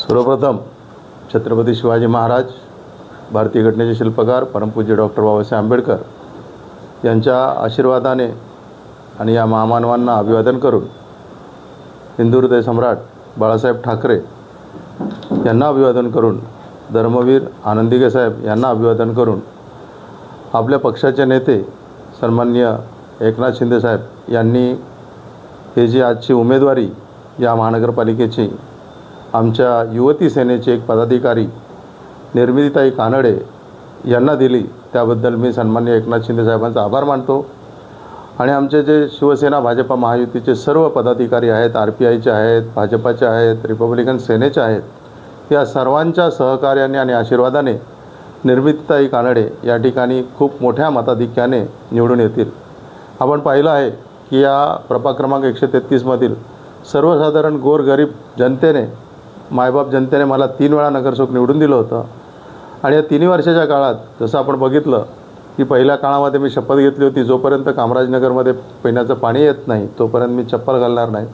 सर्वप्रथम छत्रपती शिवाजी महाराज भारतीय घटनेचे शिल्पकार परमपूज्य डॉक्टर बाबासाहेब आंबेडकर यांच्या आशीर्वादाने आणि या महामानवांना अभिवादन करून हिंदू हृदय सम्राट बाळासाहेब ठाकरे यांना अभिवादन करून धर्मवीर आनंदिगे साहेब यांना अभिवादन करून आपल्या पक्षाचे नेते सन्मान्य एकनाथ शिंदेसाहेब यांनी हे जी आजची उमेदवारी या महानगरपालिकेची आमच्या युवती सेनेचे एक पदाधिकारी निर्मितीताई कानडे यांना दिली. त्याबद्दल मी सन्मान्य एकनाथ शिंदे साहेबांचा आभार मानतो. आणि आमचे जे शिवसेना भाजपा महायुतीचे सर्व पदाधिकारी आहेत आर पी आयचे आहेत भाजपाचे आहेत रिपब्लिकन सेनेचे आहेत या सर्वांच्या सहकार्याने आणि आशीर्वादाने निर्मितीताई कानडे या ठिकाणी खूप मोठ्या मताधिक्याने निवडून येतील. आपण पाहिलं आहे की या प्रभाग क्रमांक एकशे तेहत्तीसमधील सर्वसाधारण गोरगरीब जनतेने मायबाप जनतेने मला तीन वेळा नगरसेवक निवडून दिलं होतं. आणि या तिन्ही वर्षाच्या काळात जसं आपण बघितलं की पहिल्या काळामध्ये मी शपथ घेतली होती जोपर्यंत कामराजनगरमध्ये पिण्याचं पाणी येत नाही तोपर्यंत मी चप्पल घालणार नाही.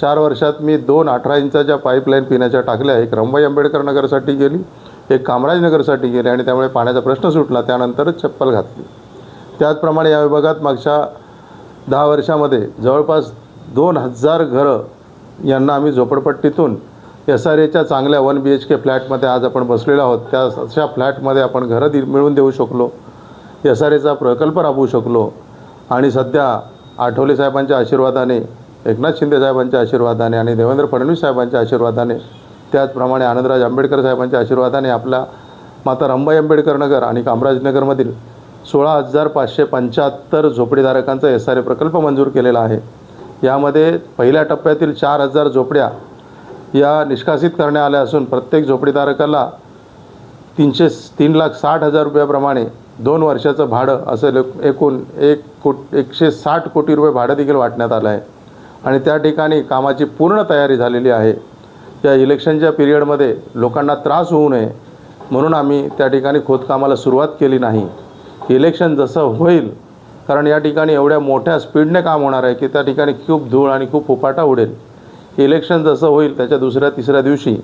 चार वर्षात मी दोन अठरा इंचाच्या पाईपलाईन पिण्याच्या टाकल्या एक रमबाई आंबेडकर नगरसाठी गेली एक कामराजनगरसाठी गेली आणि त्यामुळे पाण्याचा प्रश्न सुटला त्यानंतरच चप्पल घातली. त्याचप्रमाणे या विभागात मागच्या दहा वर्षामध्ये जवळपास दोन हजार घरं यांना आम्ही झोपडपट्टीतून एस आर एच्या चांगल्या वन बी एच के फ्लॅटमध्ये आज आपण बसलेलो आहोत. त्या अशा फ्लॅटमध्ये आपण घरं दि मिळवून देऊ शकलो. एस आर एचा प्रकल्प राबवू शकलो. आणि सध्या आठवले साहेबांच्या आशीर्वादाने एकनाथ शिंदे साहेबांच्या आशीर्वादाने आणि देवेंद्र फडणवीस साहेबांच्या आशीर्वादाने त्याचप्रमाणे आनंदराज आंबेडकर साहेबांच्या आशीर्वादाने आपला माता रंबाई आंबेडकर नगर आणि कामराजनगरमधील सोळा हजार पाचशे पंच्याहत्तर झोपडीधारकांचा एस आर ए प्रकल्प मंजूर केलेला आहे. यामध्ये पहिल्या टप्प्यातील चार हजार झोपड्या या निष्कासित करण्यात आल्या असून प्रत्येक झोपडीधारकाला तीनशे तीन लाख साठ हजार रुपयाप्रमाणे दोन वर्षाचं भाडं असं एकूण एक कोट एकशे साठ कोटी रुपये भाडं देखील वाटण्यात आलं आहे. आणि त्या ठिकाणी कामाची पूर्ण तयारी झालेली आहे. या इलेक्शनच्या पिरियडमध्ये लोकांना त्रास होऊ नये म्हणून आम्ही त्या ठिकाणी खोदकामाला सुरुवात केली नाही. इलेक्शन जसं होईल कारण या ठिकाणी एवढ्या मोठ्या स्पीडने काम होणार आहे की त्या ठिकाणी खूप धूळ आणि खूप उपाटा उडेल. इलेक्शन जसं होईल त्याच्या दुसऱ्या तिसऱ्या दिवशी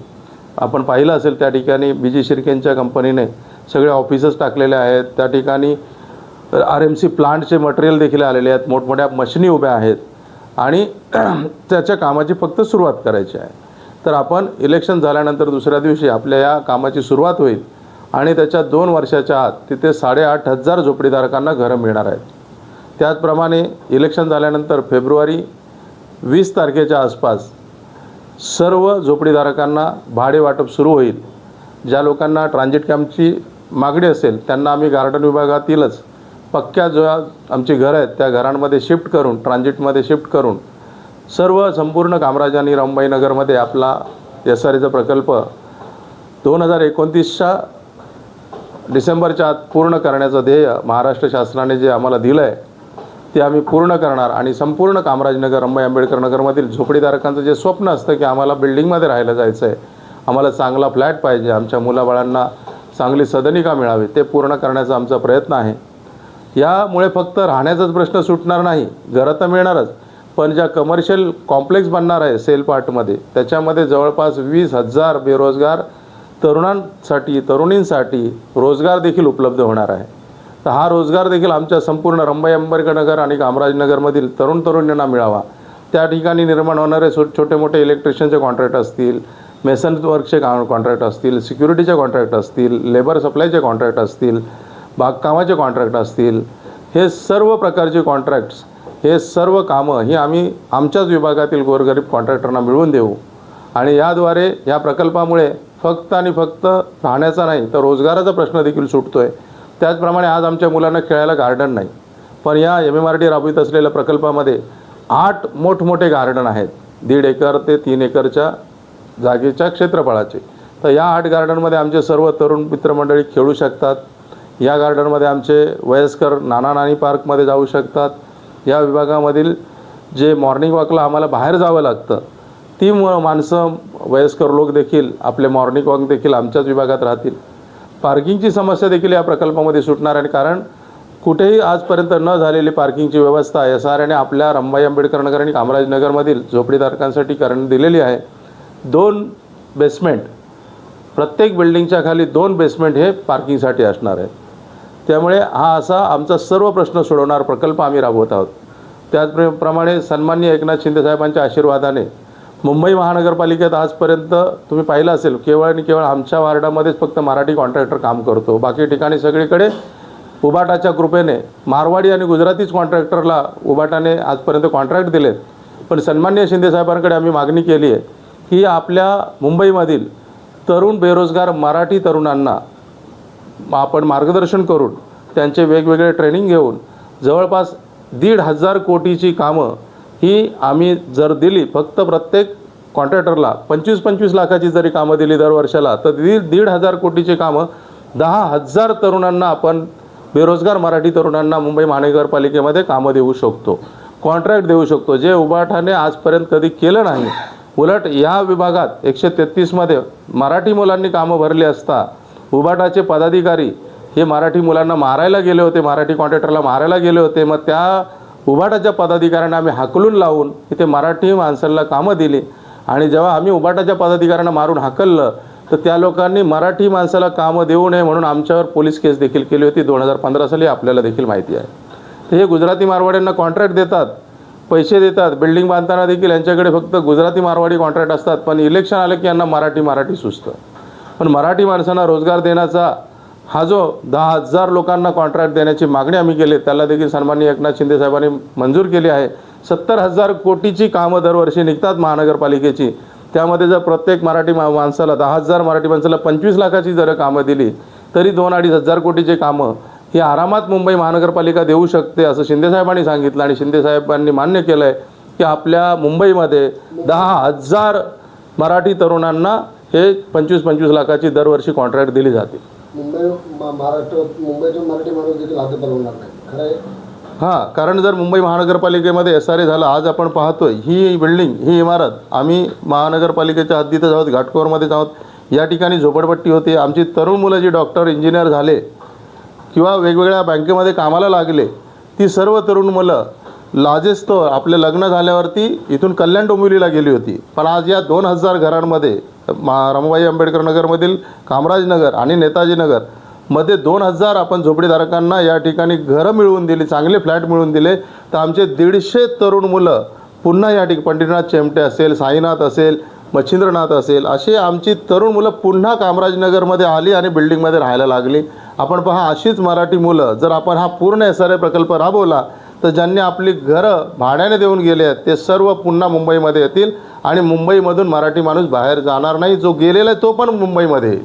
आपण पाहिलं असेल त्या ठिकाणी बी जी शिर्केंच्या कंपनीने सगळे ऑफिसेस टाकलेले आहेत. त्या ठिकाणी आर एम सी प्लांटचे मटेरियल देखील आलेले आहेत. मोठमोठ्या मशिनी उभ्या आहेत. आणि त्याच्या कामाची फक्त सुरुवात करायची आहे. तर आपण इलेक्शन झाल्यानंतर दुसऱ्या दिवशी आपल्या या कामाची सुरुवात होईल आणि त्याच्या दोन वर्षाच्या आत तिथे साडेआठ हजार झोपडीधारकांना घरं मिळणार आहेत. त्याचप्रमाणे इलेक्शन झाल्यानंतर फेब्रुवारी वीस तारखेच्या आसपास सर्व झोपडीधारकांना भाडे वाटप सुरू होईल. ज्या लोकांना ट्रान्झिट कॅम्पची मागणी असेल त्यांना आम्ही गार्डन विभागातीलच पक्क्या ज्या आमची घरं आहेत त्या घरांमध्ये शिफ्ट करून ट्रान्झिटमध्ये शिफ्ट करून सर्व संपूर्ण कामराज आणि रंबाईनगरमध्ये आपला एस आर एचा प्रकल्प दोन हजार एकोणतीसच्या डिसेंबरच्या आत पूर्ण करण्याचं ध्येय महाराष्ट्र शासनाने जे आम्हाला दिलं आहे ते आम्ही पूर्ण करणार आणि संपूर्ण कामराजनगर अंबाई आंबेडकर नगरमधील झोपडीधारकांचं जे स्वप्न असतं की आम्हाला बिल्डिंगमध्ये राहायला जायचं आहे आम्हाला चांगला फ्लॅट पाहिजे आमच्या मुलाबाळांना चांगली सदनिका मिळावी ते पूर्ण करण्याचा आमचा प्रयत्न आहे. यामुळे फक्त राहण्याचाच प्रश्न सुटणार नाही घरं तर मिळणारच पण ज्या कमर्शियल कॉम्प्लेक्स बनणार आहे सेल पार्टमध्ये त्याच्यामध्ये जवळपास वीस हजार बेरोजगार तरुणांसाठी तरुणींसाठी रोजगार देखील उपलब्ध होणार आहे. तर हा रोजगार देखील आमच्या संपूर्ण रंबाई आंबेडकर नगर आणि कामराजनगरमधील तरुण तरुणींना मिळावा. त्या ठिकाणी निर्माण होणारे छो छोटे मोठे इलेक्ट्रिशियनचे कॉन्ट्रॅक्ट असतील मेसन वर्कचे का कॉन्ट्रॅक्ट असतील सिक्युरिटीचे कॉन्ट्रॅक्ट असतील लेबर सप्लायचे कॉन्ट्रॅक्ट असतील बागकामाचे कॉन्ट्रॅक्ट असतील. हे सर्व प्रकारचे कॉन्ट्रॅक्ट्स हे सर्व कामं ही आम्ही आमच्याच विभागातील गोरगरीब कॉन्ट्रॅक्टरना मिळवून देऊ. आणि याद्वारे या प्रकल्पामुळे फक्त आणि फक्त राहण्याचा नाही तर रोजगाराचा प्रश्न देखील सुटतो आहे त्याचप्रमाणे आज आमच्या मुलांना खेळायला गार्डन नाही. पण या एम एम आर डी राबवित असलेल्या प्रकल्पामध्ये आठ मोठमोठे गार्डन आहेत. दीड एकर ते तीन एकरच्या जागेच्या क्षेत्रफळाचे. तर या आठ गार्डनमध्ये आमचे सर्व तरुण मित्रमंडळी खेळू शकतात. या गार्डनमध्ये आमचे वयस्कर नाना नानी पार्कमध्ये जाऊ शकतात. या विभागामधील जे मॉर्निंग वॉकला आम्हाला बाहेर जावं लागतं ती माणसं वयस्कर लोक देखील आपले मॉर्निंग वॉक देखील आमच्याच विभागात राहतील. पार्किंगची समस्या देखील या प्रकल्पामध्ये सुटणार आहे. कारण कुठेही आजपर्यंत न झालेली पार्किंगची व्यवस्था एस आर एने आपल्या रंबाई आंबेडकर नगर आणि कामराजनगरमधील झोपडीधारकांसाठी करण दिलेली आहे. दोन बेसमेंट प्रत्येक बिल्डिंगच्या खाली दोन बेसमेंट हे पार्किंगसाठी असणार आहे. त्यामुळे हा असा आमचा सर्व प्रश्न सोडवणार प्रकल्प आम्ही राबवत आहोत. त्याचप्रमाणे सन्माननीय एकनाथ शिंदेसाहेबांच्या आशीर्वादाने मुंबई महानगरपालिकेत आजपर्यंत तुम्ही पाहिलं असेल केवळ आणि केवळ आमच्या वार्डामध्येच फक्त मराठी कॉन्ट्रॅक्टर काम करतो. बाकी ठिकाणी सगळीकडे उबाटाच्या कृपेने मारवाडी आणि गुजरातीच कॉन्ट्रॅक्टरला उबाटाने आजपर्यंत कॉन्ट्रॅक्ट दिलेत. पण सन्माननीय शिंदेसाहेबांकडे आम्ही मागणी केली आहे की आपल्या मुंबईमधील तरुण बेरोजगार मराठी तरुणांना आपण मार्गदर्शन करून त्यांचे वेगवेगळे ट्रेनिंग घेऊन जवळपास दीड हजार कोटीची कामं ही आम्ही जर दिली फक्त प्रत्येक कॉन्ट्रॅक्टरला पंचवीस पंचवीस लाखाची जरी कामं दिली दर वर्षाला तर दीड दीड हजार कोटीची कामं दहा हजार तरुणांना आपण बेरोजगार मराठी तरुणांना मुंबई महानगरपालिकेमध्ये कामं देऊ शकतो कॉन्ट्रॅक्ट देऊ शकतो. जे उबाठाने आजपर्यंत कधी केलं नाही उलट या विभागात एकशे तेहतीसमध्ये मराठी मुलांनी कामं भरली असता उबाटाचे पदाधिकारी हे मराठी मुलांना मारायला गेले होते मराठी कॉन्ट्रॅक्टरला मारायला गेले होते. मग त्या उभाटाच्या पदाधिकाऱ्यांना आम्ही हाकलून लावून इथे मराठी माणसांना कामं दिली. आणि जेव्हा आम्ही उभाटाच्या पदाधिकाऱ्यांना मारून हाकललं तर त्या लोकांनी मराठी माणसाला कामं देऊ नये म्हणून आमच्यावर पोलीस केस देखील केली होती. दोन हजार पंधरा साली आपल्याला देखील माहिती आहे. तर हे गुजराती मारवाड्यांना कॉन्ट्रॅक्ट देतात पैसे देतात बिल्डिंग बांधताना देखील यांच्याकडे फक्त गुजराती मारवाडी कॉन्ट्रॅक्ट असतात पण इलेक्शन आलं की यांना मराठी मराठी सुचतं. पण मराठी माणसांना रोजगार देण्याचा हा जो दहा हजार लोकांना कॉन्ट्रॅक्ट देण्याची मागणी आम्ही केली त्याला देखील सन्माननीय एकनाथ शिंदे साहेबांनी मंजूर केली आहे. सत्तर हजार कोटीची कामं दरवर्षी निघतात महानगरपालिकेची. त्यामध्ये जर प्रत्येक मराठी मा माणसाला दहा हजार मराठी माणसाला पंचवीस लाखाची जर कामं दिली तरी दोन अडीच हजार कोटीचे कामं ही आरामात मुंबई महानगरपालिका देऊ शकते असं शिंदेसाहेबांनी सांगितलं आणि शिंदेसाहेबांनी मान्य केलं आहे की आपल्या मुंबईमध्ये दहा हजार मराठी तरुणांना हे पंचवीस पंचवीस लाखाची दरवर्षी कॉन्ट्रॅक्ट दिली जाते. मुंबई महाराष्ट्र मुंबईतून मराठी माणूस देखील हाती परवणार नाही. खरं आहे? हां कारण जर मुंबई महानगरपालिकेमध्ये एस आर ए झालं आज आपण पाहतोय ही बिल्डिंग ही इमारत आम्ही महानगरपालिकेच्या हद्दीतच आहोत घाटकोरमध्येच आहोत या ठिकाणी झोपडपट्टी होती आमची तरुण मुलं जी डॉक्टर इंजिनियर झाले किंवा वेगवेगळ्या बँकेमध्ये कामाला लागले ती सर्व तरुण मुलं लाजेस्तो आपले लग्न झाल्यावरती इथून कल्याण डोंबिवलीला गेली होती. पण आज या दोन हजार घरांमध्ये मा रमाबाई आंबेडकर नगरमधील कामराज नगर आणि नेताजी नगरमध्ये दोन हजार आपण झोपडीधारकांना या ठिकाणी घरं मिळवून दिली चांगले फ्लॅट मिळवून दिले. तर आमचे दीडशे तरुण मुलं पुन्हा या ठिकाणी पंढरीनाथ चेमटे असेल साईनाथ असेल मच्छिंद्रनाथ असेल अशी आमची तरुण मुलं पुन्हा कामराजनगरमध्ये आली आणि बिल्डिंगमध्ये राहायला लागली. आपण पहा अशीच मराठी मुलं जर आपण हा पूर्ण एस आर ए प्रकल्प राबवला तर ज्यांनी आपली घरं भाड्याने देऊन गेले आहेत ते सर्व पुन्हा मुंबईमध्ये येतील. आणि मुंबईमधून मराठी माणूस बाहेर जाणार नाही जो गेलेला आहे तो पण मुंबईमध्ये.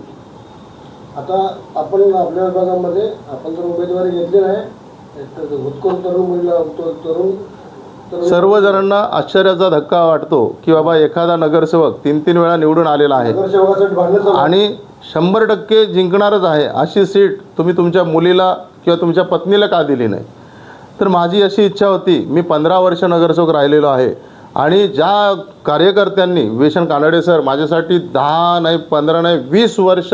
आता आपण आपल्या विभागामध्ये आपण जर उमेदवारी घेतली नाही तरुण तरुण सर्वजणांना आश्चर्याचा धक्का वाटतो की बाबा एखादा नगरसेवक तीन तीन वेळा निवडून आलेला आहे. आणि शंभर टक्के जिंकणारच आहे अशी सीट तुम्ही तुमच्या मुलीला किंवा तुमच्या पत्नीला का दिली नाही? तर माझी अशी इच्छा होती मी पंधरा वर्ष नगरसेवक राहिलेलो आहे. आणि ज्या कार्यकर्त्यांनी विशन कानडे सर माझ्यासाठी दहा नाही पंधरा नाही वीस वर्ष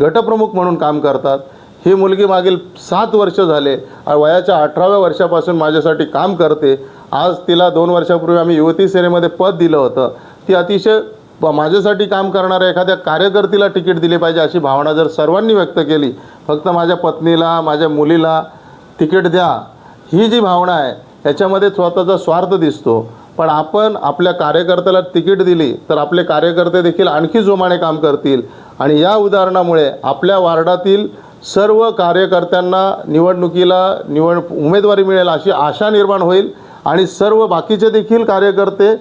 गटप्रमुख म्हणून काम करतात. ही मुलगी मागील सात वर्ष झाले. वयाच्या अठराव्या वर्षापासून माझ्यासाठी काम करते. आज तिला दोन वर्षापूर्वी आम्ही युवती सेनेमध्ये पद दिलं होतं. ती अतिशय ब- माझ्यासाठी काम करणाऱ्या एखाद्या कार्यकर्तीला तिकीट दिली पाहिजे अशी भावना जर सर्वांनी व्यक्त केली फक्त माझ्या पत्नीला माझ्या मुलीला तिकीट द्या. ही जी भावना आहे याच्यामध्ये स्वतःचा स्वार्थ दिसतो. पण आपण आपल्या कार्यकर्त्याला तिकीट दिली तर आपले कार्यकर्ते देखील आणखी जोमाने काम करतील. आणि या उदाहरणामुळे आपल्या वार्डातील सर्व कार्यकर्त्यांना निवडणुकीला निवड उमेदवारी मिळेल अशी आशा निर्माण होईल आणि सर्व बाकीचे देखील कार्यकर्ते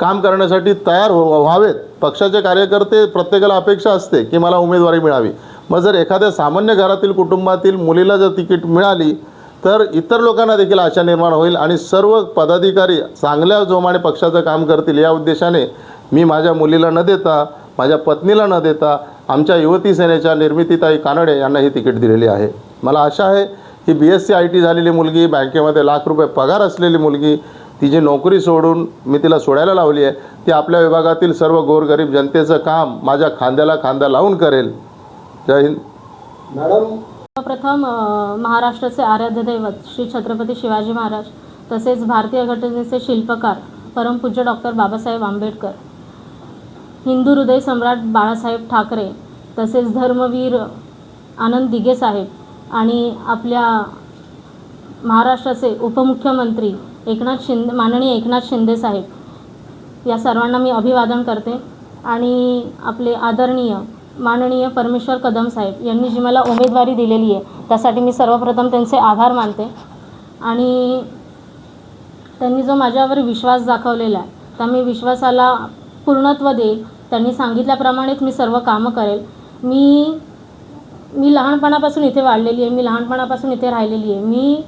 काम करण्यासाठी तयार हो व्हावेत. पक्षाचे कार्यकर्ते प्रत्येकाला अपेक्षा असते की मला उमेदवारी मिळावी. मग जर एखाद्या सामान्य घरातील कुटुंबातील मुलीला जर तिकीट मिळाली तर इतर लोकांना देखील आशा निर्माण होईल आणि सर्व पदाधिकारी चांगल्या जोमाने पक्षाचं काम करतील या उद्देशाने मी माझ्या मुलीला न देता माझ्या पत्नीला न देता आमच्या युवती सेनेच्या निर्मितीताई कानडे यांना ही तिकीट दिलेली आहे. मला आशा आहे ही B S C I T झालेली मुलगी बँकेमध्ये लाख रुपये पगार असलेली मुलगी तिची नोकरी सोडून मी तिला सोडायला लावली आहे ती आपल्या विभागातील सर्व गोरगरीब जनतेचं काम माझ्या खांद्याला खांदा लावून करेल. जय हिंद. मॅडम प्रथम महाराष्ट्राचे आराध्य दैवत श्री छत्रपती शिवाजी महाराज तसेच भारतीय घटनेचे शिल्पकार परमपूज्य डॉक्टर बाबासाहेब आंबेडकर हिंदू हृदय सम्राट बाळासाहेब ठाकरे तसेच धर्मवीर आनंद दिघे साहेब आणि आपल्या महाराष्ट्राचे उपमुख्यमंत्री एकनाथ शिंदे माननीय एकनाथ शिंदे साहेब या सर्वांना मी अभिवादन करते आणि आपले आदरणीय माननीय परमेश्वर कदम साहेब यांनी जी मला उमेदवारी दिलेली आहे त्यासाठी मी सर्वप्रथम त्यांचे आभार मानते. आणि त्यांनी जो माझ्यावर विश्वास दाखवलेला आहे त्या मी विश्वासाला पूर्णत्व देईल. त्यांनी सांगितल्याप्रमाणेच मी सर्व कामं करेल. मी मी लहानपणापासून इथे वाढलेली आहे मी लहानपणापासून इथे राहिलेली आहे. मी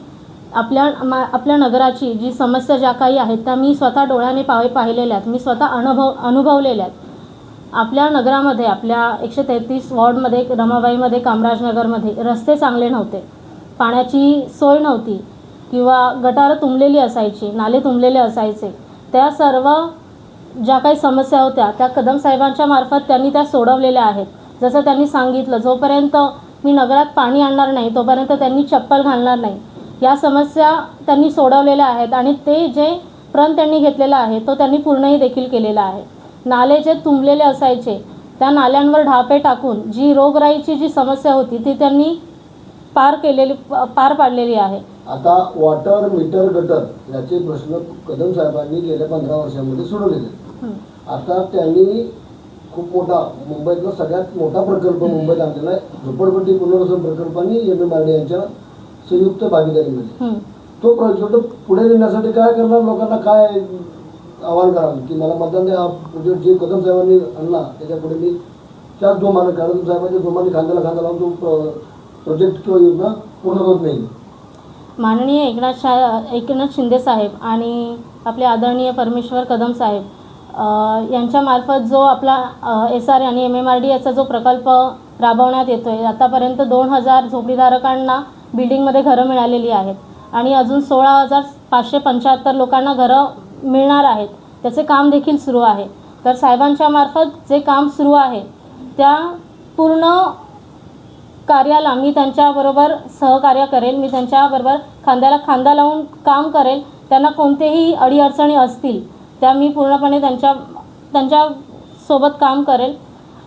आपल्या मा आपल्या नगराची जी समस्या ज्या काही आहेत त्या मी स्वतः डोळ्याने पावे पाहिलेल्या आहेत. मी स्वतः अनुभव अनुभवलेल्या आहेत. आपल्या नगरामध्ये आपल्या एकशे तेहतीस वॉर्डमध्ये रमाबाईमध्ये कामराजनगरमध्ये रस्ते चांगले नव्हते. पाण्याची सोय नव्हती किंवा गटारं तुंबलेली असायची नाले तुंबलेले असायचे. त्या सर्व ज्या काही समस्या होत्या त्या कदम साहेबांच्या मार्फत त्यांनी त्या सोडवलेल्या आहेत. जसं त्यांनी सांगितलं जोपर्यंत मी नगरात पाणी आणणार नाही तोपर्यंत त्यांनी चप्पल घालणार नाही. या समस्या त्यांनी सोडवलेल्या आहेत आणि ते जे प्रण त्यांनी घेतलेला आहे तो त्यांनी पूर्णही देखील केलेला आहे. नाले जे तुंबलेले असायचे त्या नाल्यांवर ढापे टाकून जी रोगराईची जी समस्या होती ती त्यांनी पार केलेली पार पाडलेली आहे. आता वॉटर मीटर गटर याचे प्रश्न कदम साहेबांनी गेल्या पंधरा वर्षामध्ये सोडवलेले. आता त्यांनी खूप मोठा मुंबईतला सगळ्यात मोठा प्रकल्प मुंबईत आणलेला आहे. झोपडपट्टी पुनर्वसन प्रकल्पाने एम एम आर डी यांच्या संयुक्त भागीदारीमध्ये. तो प्रोजेक्ट पुढे नेण्यासाठी काय करणार? लोकांना काय आवाहन कराल की मला मतदान द्या. हा प्रोजेक्ट जे कदम साहेबांनी आणला त्याच्यापुढे मी त्याच जोमानं कारण साहेबांच्या जोमाने खांद्याला खांदा लावून तो प्रोजेक्ट किंवा योजना पूर्ण होत नाही माननीय एकनाथ शा एकनाथ शिंदे साहेब आणि आपले आदरणीय परमेश्वर कदम साहेब यांच्यामार्फत जो आपला एस आर आणि एम एम आर डी याचा जो प्रकल्प राबवण्यात येतो आहे आतापर्यंत दोन हजार झोपडीधारकांना बिल्डिंगमध्ये घरं मिळालेली आहेत. आणि अजून सोळा हजार पाचशे पंच्याहत्तर लोकांना घरं मिळणार आहेत. त्याचे काम देखील सुरू आहे. तर साहेबांच्या मार्फत जे काम सुरू आहे त्या पूर्ण कार्याला मी त्यांच्याबरोबर सहकार्य करेल. मी त्यांच्याबरोबर खांद्याला खांदा लावून काम करेल. त्यांना कोणतेही अडीअडचणी असतील त्या मी पूर्णपणे त्यांच्या त्यांच्यासोबत काम करेल.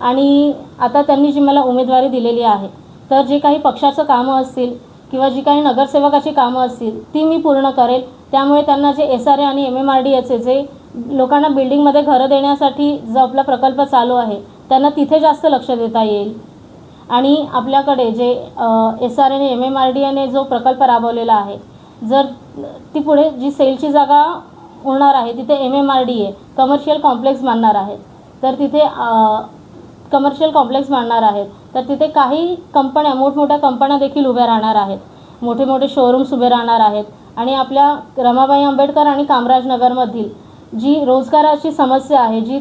आणि आता त्यांनी जी मला उमेदवारी दिलेली आहे तर जे काही पक्षाचं कामं असतील किंवा जी काही नगरसेवकाची कामं असतील ती मी पूर्ण करेल. त्यामुळे त्यांना जे एस आर ए आणि एम एम आर डी याचे जे लोकांना बिल्डिंगमध्ये घरं देण्यासाठी जो आपला प्रकल्प चालू आहे त्यांना तिथे जास्त लक्ष देता येईल. आणि आपल्याकडे जे एस आर एने एम एम आर डी एने जो प्रकल्प राबवलेला आहे जर ती पुढे जी सेलची जागा होणार आहे तिथे M M R D A commercial complex बांधणार आहे तर तिथे कमर्शियल कॉम्प्लेक्स बांधणार आहेत. तर तिथे काही कंपन्या मोठमोठ्या कंपन्या देखील उभ्या राहणार आहेत. मोठे मोठे शोरूम्स उभे राहणार आहेत. आणि आपल्या रमाबाई आंबेडकर आणि कामराजनगरमधील जी रोजगाराची समस्या आहे जी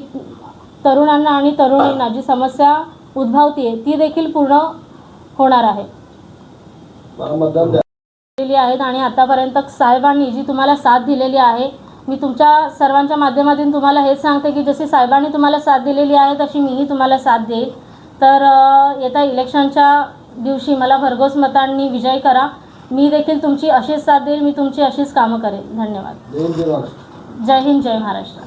तरुणांना आणि तरुणींना जी समस्या उद्भवते ती देखील पूर्ण होणार आहे. आहेत आणि आतापर्यंत साहेबांनी जी तुम्हाला साथ दिलेली आहे मी तुमच्या सर्वांच्या माध्यमातून तुम्हाला हेच सांगते की जशी साहेबांनी तुम्हाला साथ दिलेली आहे तशी मीही तुम्हाला साथ देईल. तर येत्या इलेक्शनच्या दिवशी मला भरघोस मतांनी विजय करा. मी देखील तुमची अशीच साथ देईल मी तुमची अशीच कामं करेन धन्यवाद. जय हिंद, जय महाराष्ट्र. जय हिंद जय महाराष्ट्र.